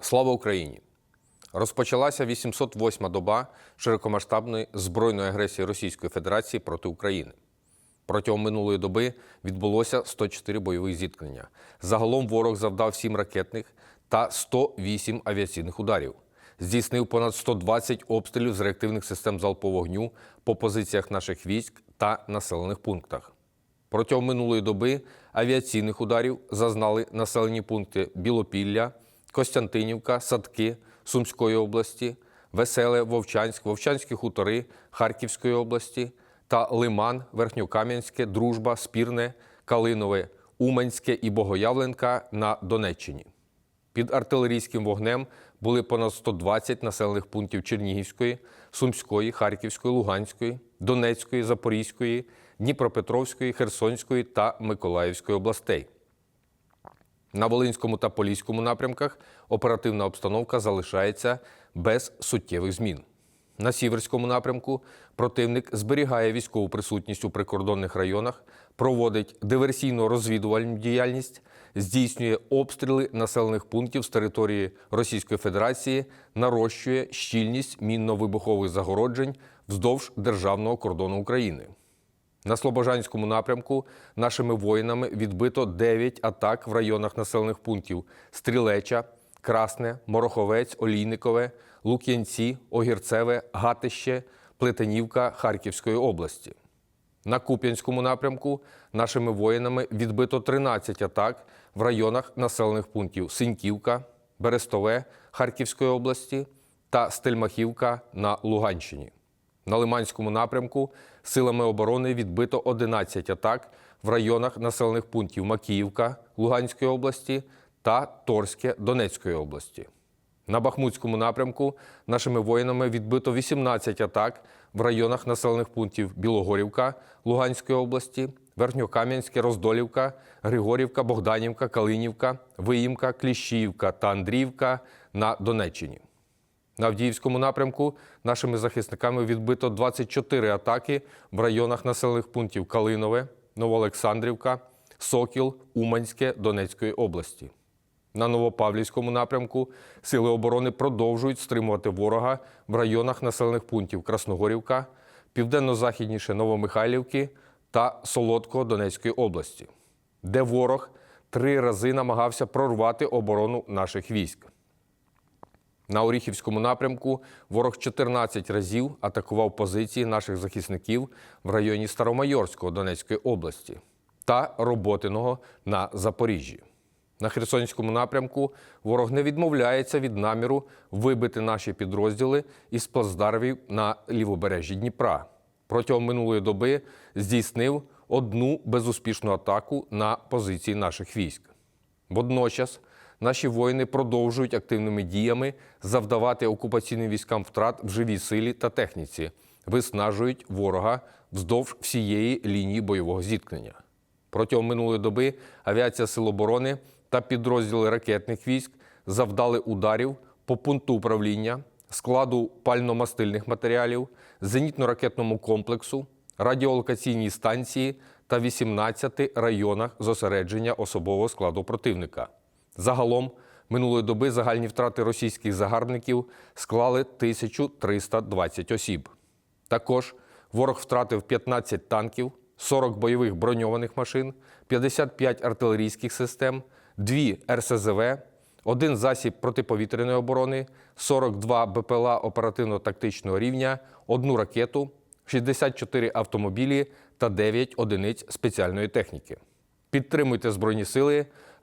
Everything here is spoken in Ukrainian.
Слава Україні! Розпочалася 808-ма доба широкомасштабної збройної агресії Російської Федерації проти України. Протягом минулої доби відбулося 104 бойових зіткнення. Загалом ворог завдав 7 ракетних та 108 авіаційних ударів. Здійснив понад 120 обстрілів з реактивних систем залпового вогню по позиціях наших військ та населених пунктах. Протягом минулої доби авіаційних ударів зазнали населені пункти Білопілля, Костянтинівка, Садки Сумської області, Веселе, Вовчанськ, Вовчанські хутори Харківської області та Лиман, Верхньокам'янське, Дружба, Спірне, Калинове, Уманське і Богоявленка на Донеччині. Під артилерійським вогнем були понад 120 населених пунктів Чернігівської, Сумської, Харківської, Луганської, Донецької, Запорізької, Дніпропетровської, Херсонської та Миколаївської областей. На Волинському та Поліському напрямках оперативна обстановка залишається без суттєвих змін. На Сіверському напрямку противник зберігає військову присутність у прикордонних районах, проводить диверсійно-розвідувальну діяльність, здійснює обстріли населених пунктів з території Російської Федерації, нарощує щільність мінно-вибухових загороджень вздовж державного кордону України. На Слобожанському напрямку нашими воїнами відбито 9 атак в районах населених пунктів Стрілеча, Красне, Мороховець, Олійникове, Лук'янці, Огірцеве, Гатище, Плетенівка Харківської області. На Куп'янському напрямку нашими воїнами відбито 13 атак в районах населених пунктів Синьківка, Берестове Харківської області та Стельмахівка на Луганщині. На Лиманському напрямку силами оборони відбито 11 атак в районах населених пунктів Макіївка Луганської області та Торське Донецької області. На Бахмутському напрямку нашими воїнами відбито 18 атак в районах населених пунктів Білогорівка Луганської області, Верхньокам'янське, Роздолівка, Григорівка, Богданівка, Калинівка, Виїмка, Кліщіївка та Андріївка на Донеччині. На Авдіївському напрямку нашими захисниками відбито 24 атаки в районах населених пунктів Калинове, Новоолександрівка, Сокіл, Уманське Донецької області. На Новопавлівському напрямку сили оборони продовжують стримувати ворога в районах населених пунктів Красногорівка, південно-західніше Новомихайлівки та Солодкого Донецької області, де ворог три рази намагався прорвати оборону наших військ. На Оріхівському напрямку ворог 14 разів атакував позиції наших захисників в районі Старомайорського Донецької області та Роботиного на Запоріжжі. На Херсонському напрямку ворог не відмовляється від наміру вибити наші підрозділи із плацдармів на лівобережжі Дніпра. Протягом минулої доби здійснив одну безуспішну атаку на позиції наших військ. Водночас наші воїни продовжують активними діями завдавати окупаційним військам втрат в живій силі та техніці, виснажують ворога вздовж всієї лінії бойового зіткнення. Протягом минулої доби авіація Сил оборони та підрозділи ракетних військ завдали ударів по пункту управління, складу пально-мастильних матеріалів, зенітно-ракетному комплексу, радіолокаційній станції та 18 районах зосередження особового складу противника. Загалом минулої доби загальні втрати російських загарбників склали 1320 осіб. Також ворог втратив 15 танків, 40 бойових броньованих машин, 55 артилерійських систем, 2 РСЗВ, один засіб протиповітряної оборони, 42 БПЛА оперативно-тактичного рівня, одну ракету, 64 автомобілі та 9 одиниць спеціальної техніки. Підтримуйте Збройні Сили.